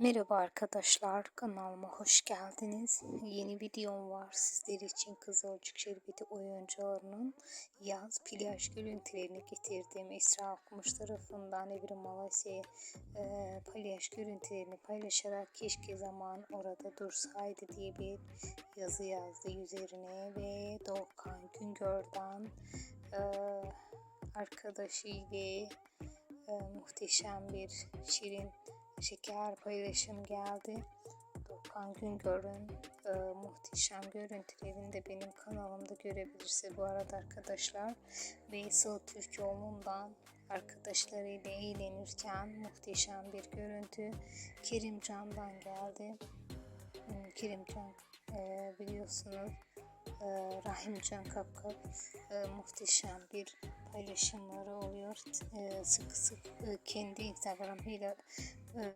Merhaba arkadaşlar, kanalıma hoş geldiniz. Yeni videom var sizler için Kızılcık Şerbeti oyuncularının yaz plaj görüntülerini getirdim. Esra Okumuş tarafından Evrim Malasya e, plaj görüntülerini paylaşarak keşke zaman orada dursaydı diye bir yazı yazdı üzerine ve Doğukan Güngör'den e, arkadaşıyla e, muhteşem bir şirin şeker paylaşım geldi. Doğukan Güngör'ün e, muhteşem görüntülerini de benim kanalımda görebilirse bu arada arkadaşlar ve Sıla Türkoğlu'ndan arkadaşlarıyla eğlenirken muhteşem bir görüntü Kerimcan'dan geldi. Hmm, Kerimcan e, biliyorsunuz e, Rahimcan Kapkap e, muhteşem bir paylaşımları oluyor. E, sık sık e, kendi Instagram'ıyla e,